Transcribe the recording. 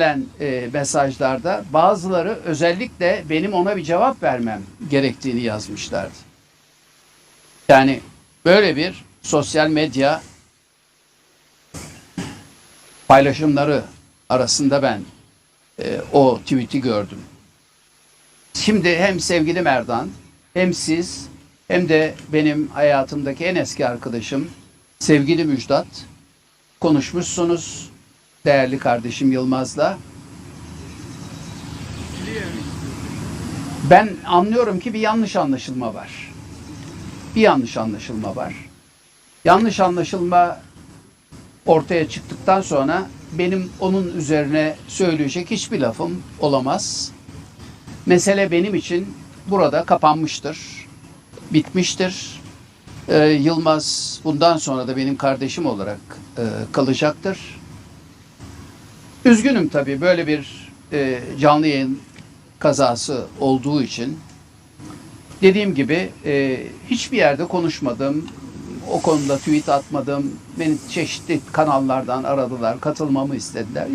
gelen e, mesajlarda bazıları özellikle benim ona bir cevap vermem gerektiğini yazmışlardı. Yani böyle bir sosyal medya paylaşımları arasında ben e, o tweet'i gördüm. Şimdi hem sevgili Merdan hem siz hem de benim hayatımdaki en eski arkadaşım sevgili Müjdat konuşmuşsunuz değerli kardeşim Yılmaz'la. Ben anlıyorum ki bir yanlış anlaşılma var. Bir yanlış anlaşılma var. Yanlış anlaşılma ortaya çıktıktan sonra benim onun üzerine söyleyecek hiçbir lafım olamaz. Mesele benim için burada kapanmıştır. Bitmiştir. Ee, Yılmaz bundan sonra da benim kardeşim olarak e, kalacaktır. Üzgünüm tabii böyle bir e, canlı yayın kazası olduğu için. Dediğim gibi e, hiçbir yerde konuşmadım. O konuda tweet atmadım. Beni çeşitli kanallardan aradılar, katılmamı istediler.